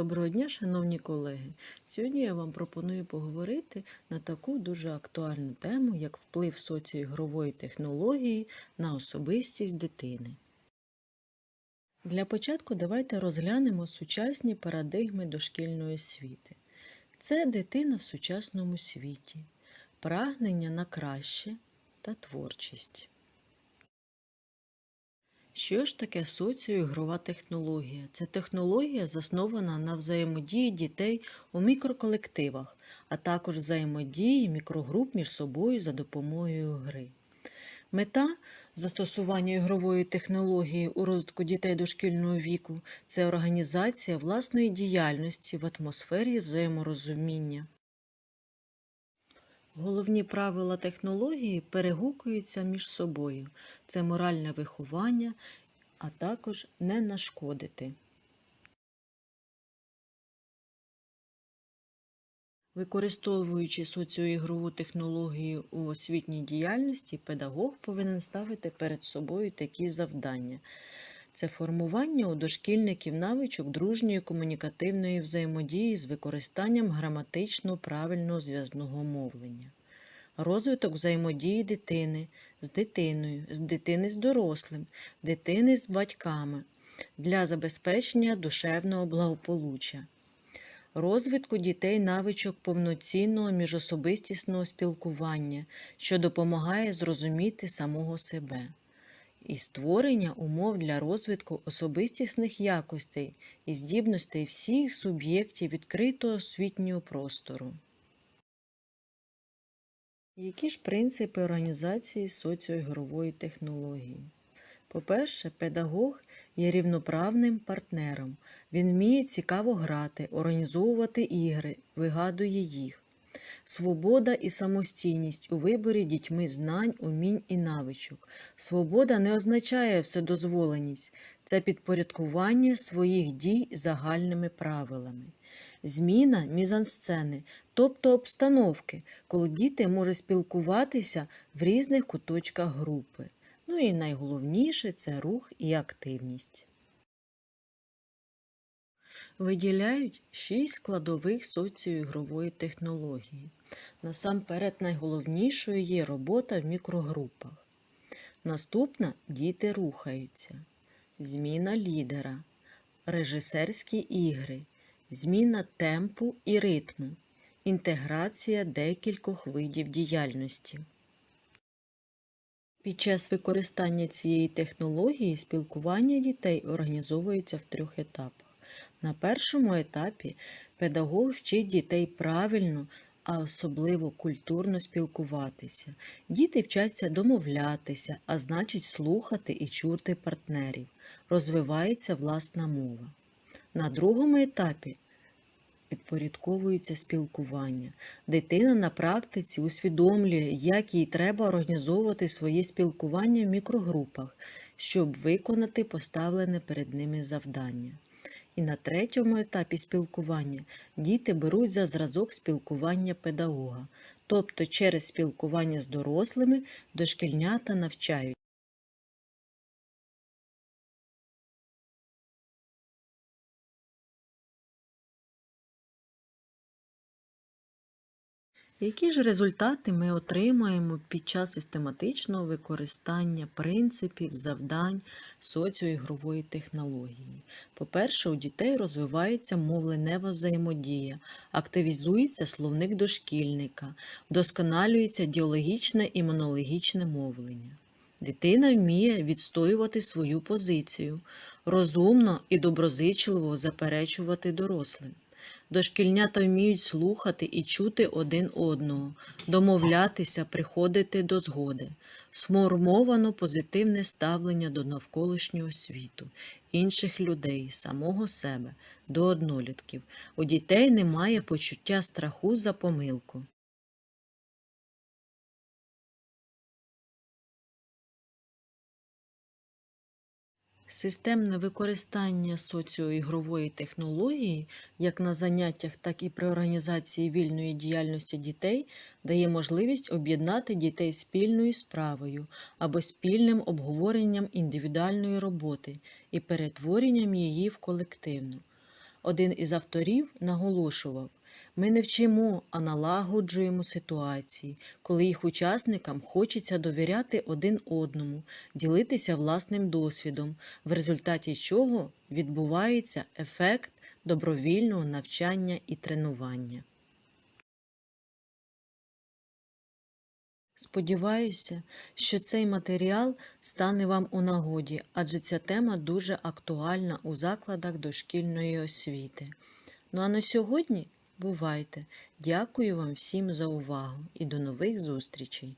Доброго дня, шановні колеги! Сьогодні я вам пропоную поговорити на таку дуже актуальну тему, як вплив соціоігрової технології на особистість дитини. Для початку давайте розглянемо сучасні парадигми дошкільної освіти. Це дитина в сучасному світі, прагнення на краще та творчість. Що ж таке соціоігрова технологія? Це технологія, заснована на взаємодії дітей у мікроколективах, а також взаємодії мікрогруп між собою за допомогою гри. Мета застосування ігрової технології у розвитку дітей дошкільного віку це організація власної діяльності в атмосфері взаєморозуміння. Головні правила технології перегукуються між собою. Це моральне виховання, а також не нашкодити. Використовуючи соціоігрову технологію у освітній діяльності, педагог повинен ставити перед собою такі завдання. Це формування у дошкільників навичок дружньої комунікативної взаємодії з використанням граматично правильного зв'язного мовлення, розвиток взаємодії дитини з дитиною, з дитини з дорослим, дитини з батьками для забезпечення душевного благополуччя, розвитку дітей навичок повноцінного міжособистісного спілкування, що допомагає зрозуміти самого себе і створення умов для розвитку особистісних якостей і здібностей всіх суб'єктів відкритого освітнього простору. Які ж принципи організації соціоігрової технології? По-перше, педагог є рівноправним партнером. Він вміє цікаво грати, організовувати ігри, вигадує їх. Свобода і самостійність у виборі дітьми знань, умінь і навичок. Свобода не означає вседозволеність, це підпорядкування своїх дій загальними правилами. Зміна мізансцени, тобто обстановки, коли діти можуть спілкуватися в різних куточках групи. Ну і найголовніше це рух і активність виділяють шість складових соціоігрової технології. Насамперед, найголовнішою є робота в мікрогрупах. Наступна діти рухаються, зміна лідера, режисерські ігри, зміна темпу і ритму, інтеграція декількох видів діяльності. Під час використання цієї технології спілкування дітей організовується в трьох етапах. На першому етапі педагог вчить дітей правильно, а особливо культурно спілкуватися. Діти вчаться домовлятися, а значить слухати і чути партнерів. Розвивається власна мова. На другому етапі підпорядковується спілкування. Дитина на практиці усвідомлює, як їй треба організовувати своє спілкування в мікрогрупах, щоб виконати поставлене перед ними завдання. І на третьому етапі спілкування діти беруть за зразок спілкування педагога, тобто через спілкування з дорослими дошкільнята навчають. Які ж результати ми отримаємо під час систематичного використання принципів, завдань соціоігрової технології? По-перше, у дітей розвивається мовленева взаємодія, активізується словник дошкільника, вдосконалюється діологічне і монологічне мовлення. Дитина вміє відстоювати свою позицію, розумно і доброзичливо заперечувати дорослим. Дошкільнята вміють слухати і чути один одного, домовлятися, приходити до згоди, сформовано позитивне ставлення до навколишнього світу, інших людей, самого себе, до однолітків. У дітей немає почуття страху за помилку. Системне використання соціоігрової технології як на заняттях, так і при організації вільної діяльності дітей дає можливість об'єднати дітей спільною справою або спільним обговоренням індивідуальної роботи і перетворенням її в колективну. Один із авторів наголошував, ми не вчимо, а налагоджуємо ситуації, коли їх учасникам хочеться довіряти один одному, ділитися власним досвідом, в результаті чого відбувається ефект добровільного навчання і тренування. Сподіваюся, що цей матеріал стане вам у нагоді, адже ця тема дуже актуальна у закладах дошкільної освіти. Ну а на сьогодні бувайте. Дякую вам всім за увагу і до нових зустрічей!